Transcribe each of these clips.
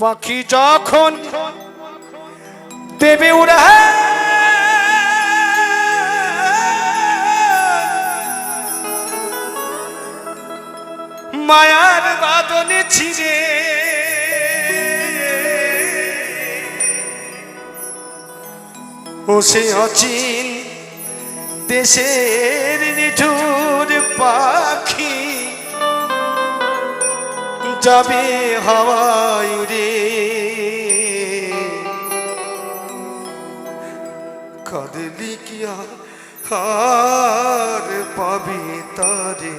পাখি যখন দেবে উড়া, মায়ার বাদনে ছিড়ে, ও সে অচিন দেশের নিঠুর পাখি, যাবে হাওয়ায় উড়ে হার পাবি তারে।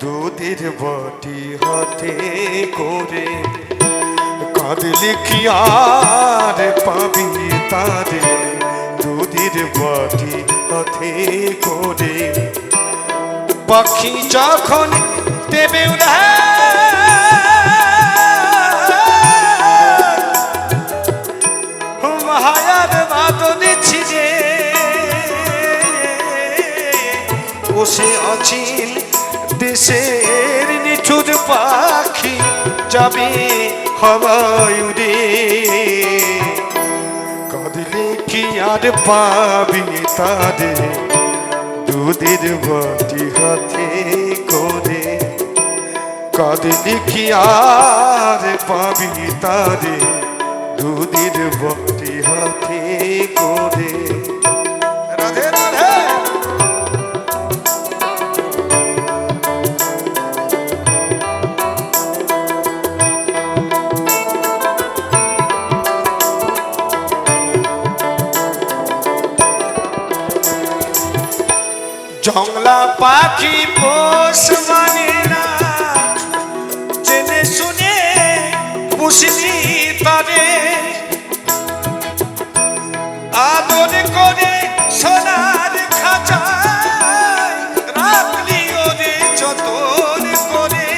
দুধের বাটি হাতে করে কাঁদলি কি আর পাবি তারে? দুধের বাটি হাতে করে। পাখি যখন দেবে মায়ার বসে আছেন দেশের নিঠুর পাখি যাবে উড়ে। কাঁদলে কি আর পাবি তাদের? দুধের বাটি হাতে করে। কাঁদলে কি আর পাবি তারে দুধের বাটি হাতে করে। জংলা পাখি পোষ মানে না। জেনে শুনে পুষলি তারে। আদর করে সোনার খাঁচায় রাখলি ওরে যতন করে।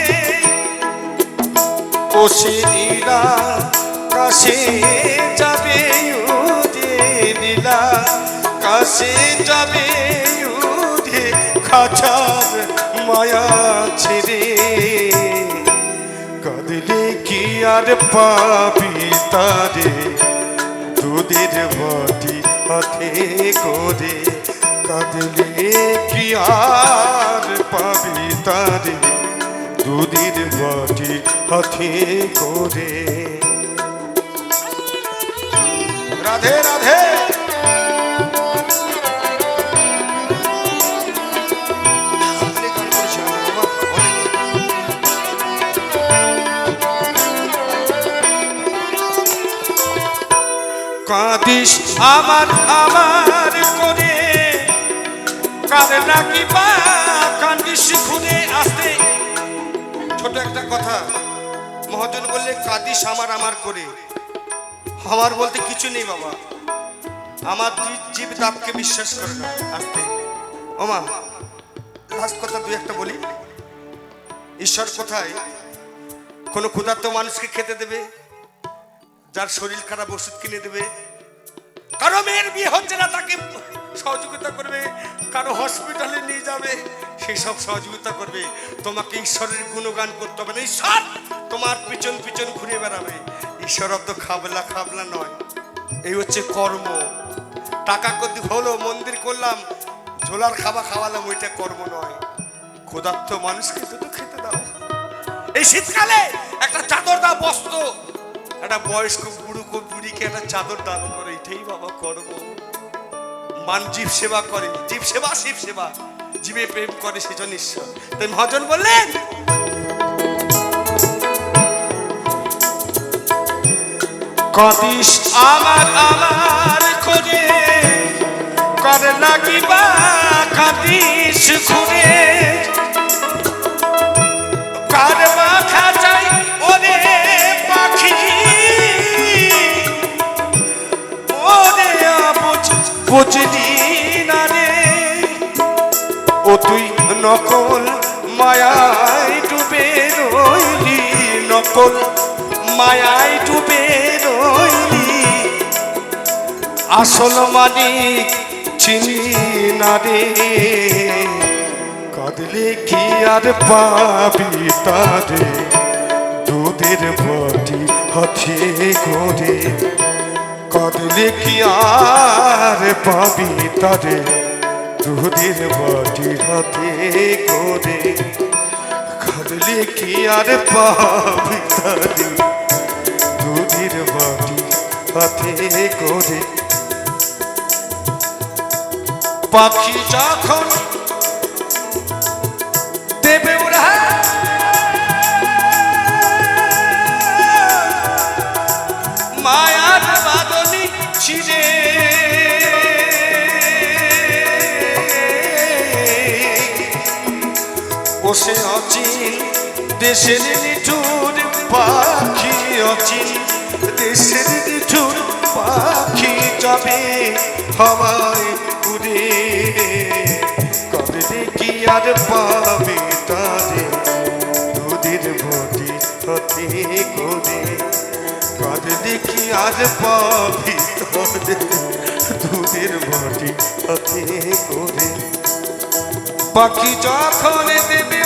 পোষিলা কাশে যাবে উদে নীলা। কাশে যাবে খাঁচার মায়া ছেড়ে। কাঁদলে কি আর পাবি তারে? দুধের বাটি হাতে করে কাঁদলে কি আর পাবি তারে? দুধের বাটি হাতে করে। রাধে রাধে। কাঁদিস আমার আমার করে কার নাকি বা কান্দিস ঘুরে আসতে। ছোট একটা কথা, মহাজন বললে কাঁদিস আমার আমার করে আমার বলতে কিছু নেই বাবা। আমার দুই জীব দাপকে বিশ্বাস করে না, আসতে। ওমা লাস্ট কথা দুই একটা বলি। ঈশ্বর কোথায়? কোনো ক্ষুধার্ত মানুষকে খেতে দেবে? যার শরীর খারাপ ওষুধ কিনে দেবে? কারও মেয়ের বিয়ে হচ্ছে না, তাকে সহযোগিতা করবে, কারও হসপিটালে নিয়ে যাবে, সেই সব সহযোগিতা করবে। তোমাকে ঈশ্বরের গুণগান করতে হবে না। ঈশ্বর, তোমার পিছন পিছন ঘুরে বেড়াবে। ঈশ্বর অব্দ খাবলা খাবলা নয়। এই হচ্ছে কর্ম। টাকা কদি হলো, মন্দির করলাম, ঝোলার খাবার খাওয়ালাম, ওইটা কর্ম নয়। ক্ষুধার্ত মানুষকে তো খেতে দাও। এই শীতকালে একটা চাদর দাও, বস্ত্র। একটা বয়স্ক বুড়ো বুড়িকে একটা চাদর দান করে এটাই বাবা করব মান জীব সেবা করে, জীব সেবা, শিব সেবা। জীবে প্রেম করে সেজন ঈশ্বর। তাই মহাজন বললেন কাদিস আমার আমার করে করে লাগিবা কাদিস ঘুরে নকল, মায়ায় ডুবে রইলি নকল, মায়ায় ডুবে রইলি। আসল মানিক চিনি না রে। কাঁদলে কি আর পাবি তারে? দুধে দুধের বটি হাতে করে। কাঁদলে কি আর পাবি তারে? দুধের বটি হাতে করে খাদলে কি আর পাবি তারি? দুধের বটি হাতে করে। পাখি যখন ওসে অচিন দেশের নিঠুর পাখি অচিন দেশের নিঠুর পাখি যাবে হাওয়ায় উড়ে। কবে দেখি আর পাবে তারে দুধের ভটি হতে করে। কবে দেখি আর পাবি তারে দুধের ভটি হতে করে। পাখি যখন দেবে